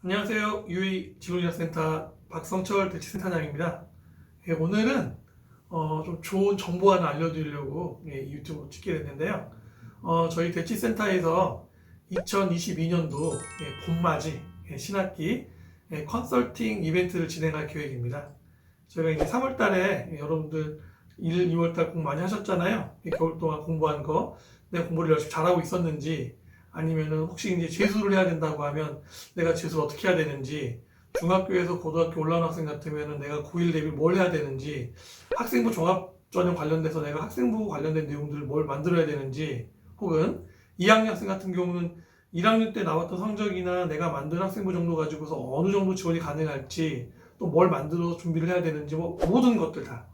안녕하세요. UA 진로진학센터 박성철 대치센터장입니다. 예, 오늘은 어, 좀 좋은 정보 하나 알려드리려고 예, 이 유튜브 찍게 됐는데요. 어, 저희 대치센터에서 2022년도 예, 봄맞이 예, 신학기 예, 컨설팅 이벤트를 진행할 계획입니다. 저희가 이제 3월달에 여러분들 1, 2월달 공부 많이 하셨잖아요. 예, 겨울 동안 공부한 거, 내 공부를 열심히 잘하고 있었는지, 아니면은 혹시 이제 재수를 해야 된다고 하면 내가 재수를 어떻게 해야 되는지 중학교에서 고등학교 올라온 학생 같으면은 내가 고1 대비 뭘 해야 되는지 학생부 종합 전형 관련돼서 내가 학생부 관련된 내용들을 뭘 만들어야 되는지 혹은 2학년 학생 같은 경우는 1학년 때 나왔던 성적이나 내가 만든 학생부 정도 가지고서 어느 정도 지원이 가능할지 또 뭘 만들어 준비를 해야 되는지 뭐 모든 것들 다.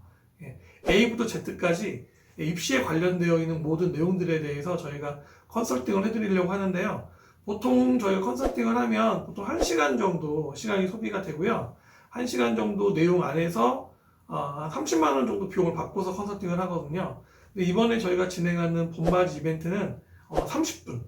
예, A부터 Z까지 입시에 관련되어 있는 모든 내용들에 대해서 저희가 컨설팅을 해드리려고 하는데요. 보통 저희가 컨설팅을 하면 보통 1시간 정도 시간이 소비가 되고요. 1시간 정도 내용 안에서 어, 30만 원 정도 비용을 받고서 컨설팅을 하거든요. 이번에 저희가 진행하는 봄맞이 이벤트는 어, 30분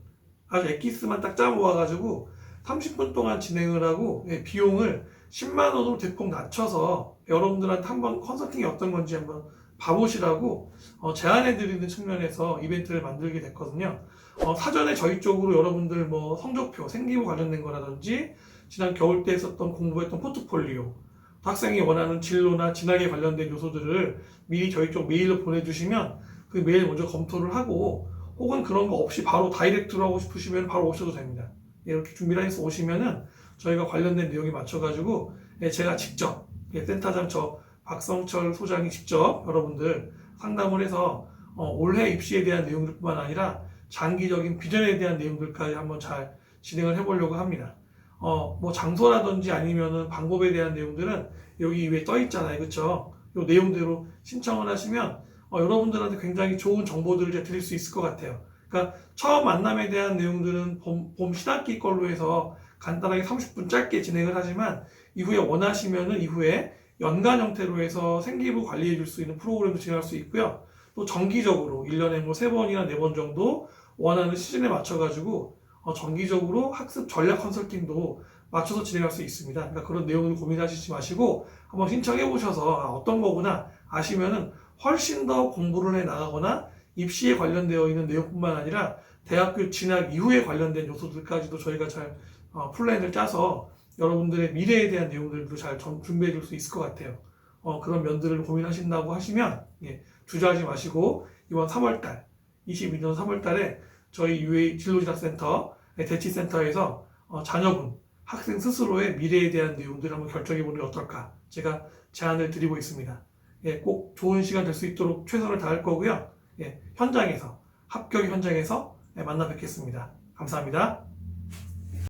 아주 엑기스만 딱 짜 모아가지고 30분 동안 진행을 하고 예, 비용을 10만 원으로 대폭 낮춰서 여러분들한테 한번 컨설팅이 어떤 건지 한번 봐보시라고 어, 제안해드리는 측면에서 이벤트를 만들게 됐거든요. 어, 사전에 저희 쪽으로 여러분들 뭐 성적표, 생기부 관련된 거라든지 지난 겨울 때 했었던 공부했던 포트폴리오, 또 학생이 원하는 진로나 진학에 관련된 요소들을 미리 저희 쪽 메일로 보내주시면 그 메일 먼저 검토를 하고 혹은 그런 거 없이 바로 다이렉트로 하고 싶으시면 바로 오셔도 됩니다. 예, 이렇게 준비를 해서 오시면은 저희가 관련된 내용에 맞춰가지고 예, 제가 직접 예, 센터장 저 박성철 소장이 직접 여러분들 상담을 해서 어, 올해 입시에 대한 내용들뿐만 아니라 장기적인 비전에 대한 내용들까지 한번 잘 진행을 해보려고 합니다. 어, 뭐 장소라든지 아니면은 방법에 대한 내용들은 여기 위에 떠 있잖아요. 그쵸? 요 내용대로 신청을 하시면 어, 여러분들한테 굉장히 좋은 정보들을 드릴 수 있을 것 같아요. 그러니까 처음 만남에 대한 내용들은 봄, 봄 신학기 걸로 해서 간단하게 30분 짧게 진행을 하지만 이후에 원하시면은 이후에 연간 형태로 해서 생기부 관리해 줄 수 있는 프로그램도 진행할 수 있고요. 또 정기적으로 1년에 뭐 3번이나 4번 정도 원하는 시즌에 맞춰가지고 어, 정기적으로 학습 전략 컨설팅도 맞춰서 진행할 수 있습니다. 그러니까 그런 내용을 고민하시지 마시고 한번 신청해 보셔서 아, 어떤 거구나 아시면은 훨씬 더 공부를 해 나가거나 입시에 관련되어 있는 내용뿐만 아니라 대학교 진학 이후에 관련된 요소들까지도 저희가 잘 어, 플랜을 짜서 여러분들의 미래에 대한 내용들도 잘 전- 준비해 줄 수 있을 것 같아요. 어, 그런 면들을 고민하신다고 하시면 예, 주저하지 마시고 이번 3월달 22년 3월달에 저희 UA 진로진학센터 대치센터에서 어, 자녀분 학생 스스로의 미래에 대한 내용들을 한번 결정해 보는 게 어떨까 제가 제안을 드리고 있습니다. 예, 꼭 좋은 시간 될 수 있도록 최선을 다할 거고요. 예, 현장에서 합격 현장에서 예, 만나 뵙겠습니다. 감사합니다.